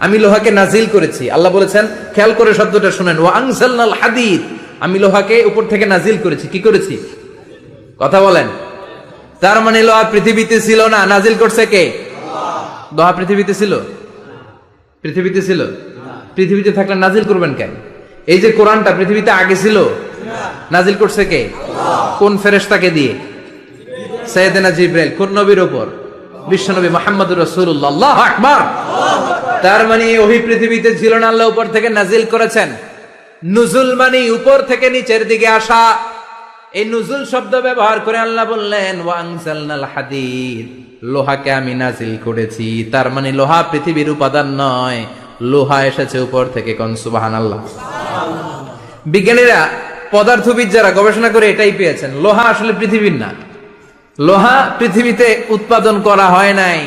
আমি লোহাকে নাজিল করেছি। আল্লাহ বলেছেন, খেয়াল করে শব্দটা শুনেন। ও আংসালনাল হাদিদ। আমি লোহাকে উপর থেকে নাজিল করেছি। কি করেছি? কথা বলেন। তার মানে লোহা পৃথিবীতে ছিল না। নাজিল করছে কে? লোহা পৃথিবীতে ছিল? পৃথিবীতে ছিল? পৃথিবীতে থাকলে নাজিল করবেন কেন? এই যে কোরআনটা পৃথিবীতে আগে ছিল, নাজিল করছে কে? কোন ফেরেশতাকে দিয়ে? সৈয়দনা জিব্রাইল, কোন নবীর ওপর? বিশ্বনবী মোহাম্মদুর রাসূলুল্লাহ। আল্লাহু আকবার! তার মানে ওহি পৃথিবীতে ছিল না, আল্লাহ উপর থেকে নাজিল করেছেন। নুজুল মানে উপর থেকে নিচের দিকে আসা। এই নুজুল শব্দ ব্যবহার করে আল্লাহ বললেন ওয়াংসালনাল হাদিদ। লোহাকে আমি নাজিল করেছি। তার মানে লোহা পৃথিবীর উপাদান নয়। লোহা এসেছে উপর থেকে কোন? সুবহানাল্লাহ। বিজ্ঞানীরা পদার্থবিদ যারা গবেষণা করে এটাই পেয়েছেন। লোহা আসলে পৃথিবীর না। লোহা পৃথিবীতে উৎপাদন করা হয় নাই।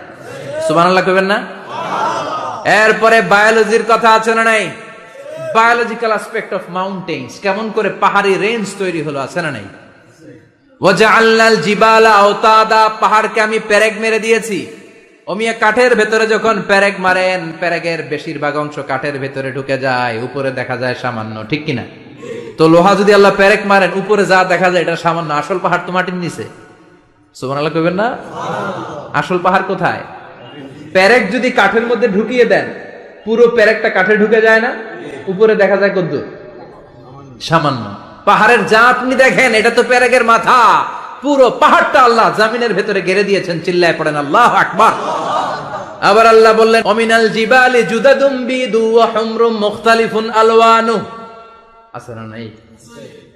সুবহানাল্লাহ কইবেন না? এরপরে বায়োলজির কথা আছে না নাই? বায়োলজিক্যাল অ্যাসপেক্ট অফ মাউন্টেন্স কেমন করে পাহাড়ি রেঞ্জ তৈরি হলো, আছে না নাই? জিবালা আওতাদা, পাহাড়কে আমি মেরে দিয়েছি। অমিয়া কাঠের ভেতরে যখন মারেন পেরেকের বেশিরভাগ অংশ কাঠের ভেতরে ঢুকে যায়, উপরে দেখা যায় সামান্য, ঠিক তো লোহা যদি আল্লাহ মারেন, উপরে যা দেখা যায়, এটা সামান্য আসল পাহাড় তো মাটির নিচে। না? আসল পাহাড় কোথায়? পেরেক যদি কাঠের মধ্যে ঢুকিয়ে দেন পুরো প্যারেকটা কাঠে ঢুকে যায় না? উপরে দেখা যায় কদ্দুর। সামান্য। পাহাড়ের যা আপনি দেখেন এটা তো প্যারেকের মাথা। পুরো পাহাড়টা আল্লাহ জামিনের ভেতরে গেড়ে দিয়েছেন চিল্লায় পড়েন আল্লাহ আকবার। আবার আল্লাহ বললেন অমিনাল জিবালি জুদাদুম বিদু ওয়া হুমরুম মুখতালিফুন আলওয়ানু। আছে না নাই?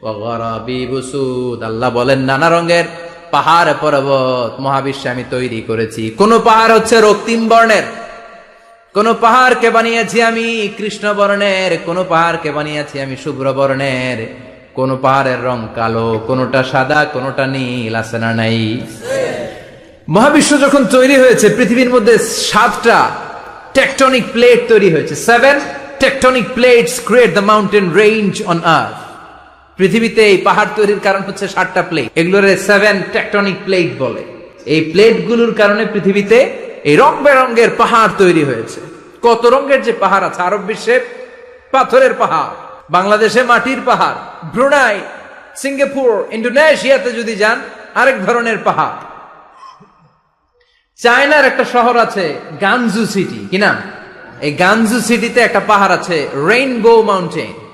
ওয়া গরাবিবু সুদ আল্লাহ বলেন নানা রঙের পাহাড় পর্বত মহাবিশ্বে আমি তৈরি করেছি। কোন পাহাড় হচ্ছে রক্তিম বর্ণের। কোন পাহাড়কে বানিয়েছি আমি কৃষ্ণ বর্ণের। কোন পাহাড়কে বানিয়েছি আমি শুভ্র বর্ণের। কোন পাহাড়ের রং কালো, কোনটা সাদা, কোনটা নীল, আছে না নাই? মহাবিশ্ব যখন তৈরি হয়েছে, পৃথিবীর মধ্যে সাতটা টেকটনিক প্লেট তৈরি হয়েছে। Seven tectonic plates create the mountain range on earth পৃথিবীতে এই পাহাড় তৈরির কারণ হচ্ছে সাতটা প্লেট এগুলোর সেভেন টেকটনিক প্লেট বলে। এই প্লেটগুলোর কারণে পৃথিবীতে এই রং বেরঙ্গের পাহাড় তৈরি হয়েছে। কত রঙের যে পাহাড় আছে, আরব বিশ্বে পাথরের পাহাড়, বাংলাদেশে মাটির পাহাড়, ব্রুনাই, সিঙ্গাপুর ইন্ডোনেশিয়াতে যদি যান, আরেক ধরনের পাহাড়। চায়নার একটা শহর আছে গানজু সিটি। কি নাম? এই গানজু সিটিতে একটা পাহাড় আছে, রেইনবো মাউন্টেন।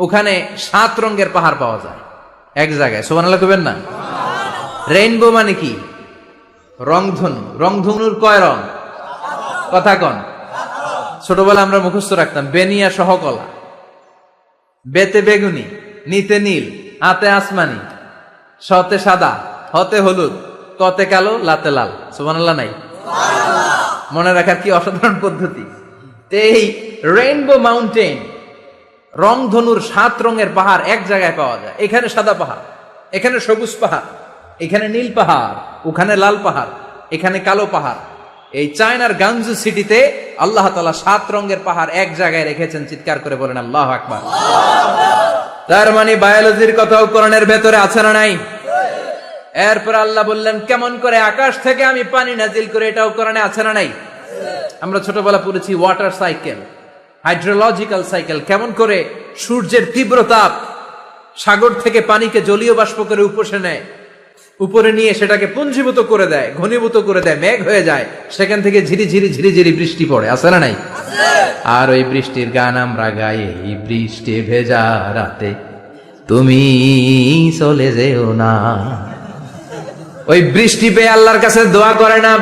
ওখানে সাত রঙের পাহাড় পাওয়া যায়। এক জায়গায়। সোমানাল্লাহ কবেন না? রেইনবো মানে কি? রংধনু। রংধনুর কয় রং? কথা কন। ছোটবেলা আমরা মুখস্থ রাখতাম, বেনিয়া সহকলা। বেতে বেগুনি, নিতে নীল আতে আসমানি, সতে সাদা, হতে হলুদ কতে কালো, লাতে লাল। সুবহানাল্লাহ নাই? মনে রাখার কি অসাধারণ পদ্ধতি? এই রেইনবো মাউন্টেন রংধনুর সাত রঙের পাহাড় এক জায়গায় পাওয়া যায়। এখানে সাদা পাহাড়, এখানে সবুজ পাহাড়, এখানে নীল পাহাড়, ওখানে লাল পাহাড়, এখানে কালো পাহাড়। এই চায়নার গাঞ্জু সিটিতে আল্লাহ তালা সাত রঙের পাহাড় এক জায়গায় রেখেছেন, চিৎকার করে বলেন, আল্লাহ আকবার। তার মানে বায়োলজির কথাও কোরআনের ভেতরে আছে না নাই? এরপর আল্লাহ বললেন, কেমন করে আকাশ থেকে আমি পানি নাজিল করে এটাও কোরআনে আছে না নাই? আমরা ছোটবেলা পড়েছি ওয়াটার সাইকেল। হাইড্রোলজিক্যাল সাইকেল কেমন করে সূর্যের তীব্র তাপ সাগর থেকে পানিকে জলীয় বাষ্প করে উপসে নেয়, উপরে নিয়ে সেটাকে পুঞ্জীভূত করে দেয়, ঘনীভূত করে দেয়, মেঘ হয়ে যায়, সেখান থেকে ঝিরি ঝিরি ঝিরি ঝিরি বৃষ্টি পড়ে, আছে না নাই? আর ওই বৃষ্টির গান আমরা গাই, এই বৃষ্টি ভেজা রাতে, তুমি চলে যেও না। ওই বৃষ্টি পেয়ে আল্লাহর কাছে দোয়া করে না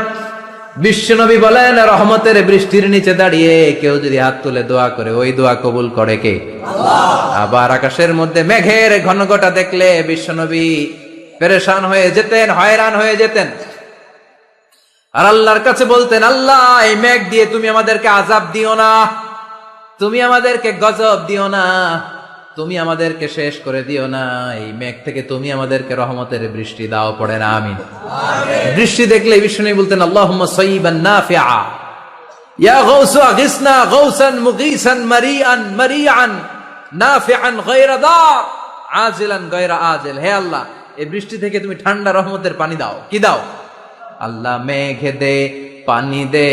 বিশ্বনবী বলেন রহমতের বৃষ্টির নিচে দাঁড়িয়ে কেউ যদি হাত তুলে দোয়া করে ওই দোয়া কবুল করে কে? আবার আকাশের মধ্যে মেঘের ঘনঘটা দেখলে বিশ্বনবী পেরেশান হয়ে যেতেন হয়রান হয়ে যেতেন। আর আল্লাহর কাছে বলতেন আল্লাহ এই মেঘ দিয়ে তুমি আমাদেরকে আজাব দিও না। তুমি আমাদেরকে গজব দিও না। তুমি আমাদেরকে শেষ করে দিও না। এই মেঘ থেকে তুমি আমাদেরকে রহমতের বৃষ্টি দাও পড়ে না আমিন। বৃষ্টি দেখলে বিষ্ণু বলতেন আল্লাহ ইয়া গৌসু আগিসনা গৌসান মুগীসান মারিআন মারিআন নাফিআন গায়রা দার আজিলান গায়রা আজিল। হে আল্লাহ এই বৃষ্টি থেকে তুমি ঠান্ডা রহমতের পানি দাও। কি দাও? আল্লাহ মেঘে দে পানি দে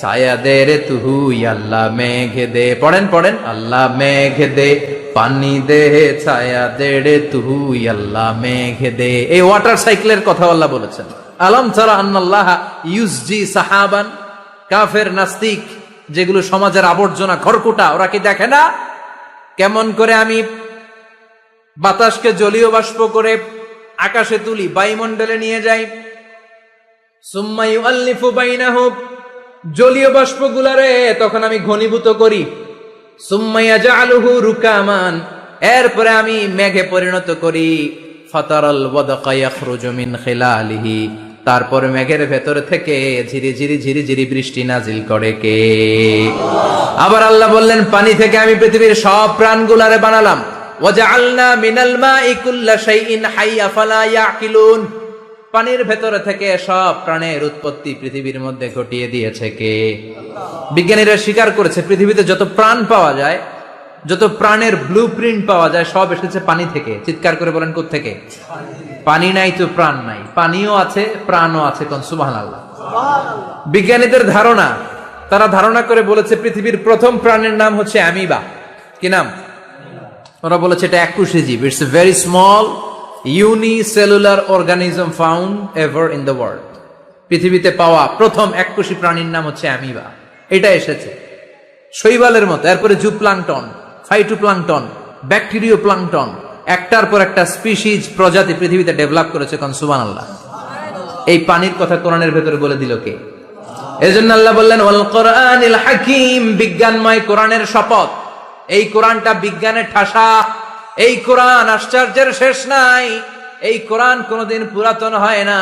ছায়া দে রে তুহুই আল্লাহ মেঘে দে। পড়েন পড়েন আল্লাহ মেঘে দে পানি দে ছায়া দেড়ে রে তুহুই আল্লাহ মেঘে দে। এই ওয়াটার সাইকেলের কথা আল্লাহ বলেছেন। আলম ছাড়া আন্নাল্লাহ ইউসজি সাহাবান, কাফের নাস্তিক, যেগুলো সমাজের আবর্জনা খড়কুটা, ওরা কি দেখে না? কেমন করে আমি বাতাসকে জলীয় বাষ্প করে আকাশে তুলি, বায়ুমণ্ডলে নিয়ে যাই। সুম্মাই আল্লিফু বাইনাহুম জলীয় বাষ্পগুলারে তখন আমি ঘনীভূত করি। সুম্মাইয়া জালুহু রুকামান, এরপরে আমি মেঘে পরিণত করি, ফাতারাল ওয়াদাকা ইয়াখরুজু মিন খিলালিহি, তারপর মেঘের ভেতর থেকে ঝিরি ঝিরি ঝিরি ঝিরি বৃষ্টি নাজিল করে কে। আবার আল্লাহ বললেন, পানি থেকে আমি পৃথিবীর সব প্রাণগুলারে বানালাম। ওয়াজআলনা মিনাল মাই কুল্লা শাইইন হাইয়া ফালা ইয়াকিলুন পানির ভেতরে থেকে সব প্রাণের উৎপত্তি পৃথিবীর মধ্যে ঘটিয়ে দিয়েছে কে? বিজ্ঞানীরা স্বীকার করেছে, পৃথিবীতে যত প্রাণ পাওয়া যায়, যত প্রাণের ব্লু পাওয়া যায়, সব এসেছে পানি থেকে। চিৎকার করে বলেন থেকে পানি নাই তো প্রাণ নাই। পানিও আছে, প্রাণও আছে আল্লাহ বিজ্ঞানীদের ধারণা, তারা ধারণা করে বলেছে পৃথিবীর প্রথম প্রাণের নাম হচ্ছে অ্যামিবা। কি নাম? ওরা বলেছে এটা একুশে জীব। It's very small unicellular organism found ever in the world পৃথিবীতে পাওয়া প্রথম এককোষী প্রাণীর নাম হচ্ছে অ্যামিবা। এটা এসেছে। শৈবালের মতো, এরপরে zooplankton phytoplankton bacterioplankton একটার পর একটা স্পিসিজ প্রজাতি পৃথিবীতে ডেভেলপ করেছে কনসুবান আল্লাহ এই পানির কথা কোরআনের ভেতরে বলে দিল কে? এজন্য আল্লাহ বললেন, ওয়াল কোরআনিল হাকিম, বিজ্ঞানময় কোরআনের শপথ। এই কোরআনটা বিজ্ঞানের ঠাসা এই কোরআন আশ্চর্যের শেষ নাই। এই কোরআন কোনোদিন পুরাতন হয় না।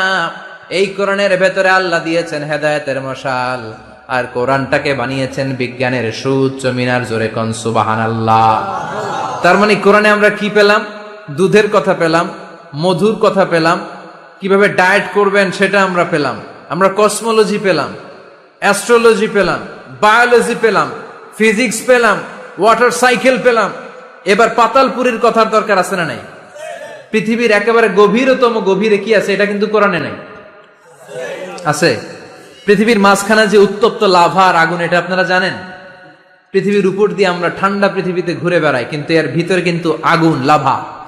এই কোরআনের ভেতরে আল্লাহ দিয়েছেন হেদায়তের মশাল। আর কোরআনটাকে বানিয়েছেন বিজ্ঞানের সুউচ্চ মিনার জোরে কন সুবাহান আল্লাহ তার মানে কোরআনে আমরা কি পেলাম? দুধের কথা পেলাম, মধুর কথা পেলাম। কীভাবে ডায়েট করবেন সেটা আমরা পেলাম। আমরা কসমোলজি পেলাম, অ্যাস্ট্রোলজি পেলাম, বায়োলজি পেলাম, ফিজিক্স পেলাম, ওয়াটার সাইকেল পেলাম এবার পাতালপুরীর কথার দরকার আছে না নাই? পৃথিবীর একেবারে গভীরতম গভীরে কি আছে এটা কিন্তু কোরআনে নাই। আছে? পৃথিবীর মাঝখানে যে উত্তপ্ত লাভা আর আগুন, এটা আপনারা জানেন? পৃথিবীর উপর দিয়ে আমরা ঠান্ডা পৃথিবীতে ঘুরে বেড়াই, কিন্তু এর ভিতরে কিন্তু আগুন, লাভা।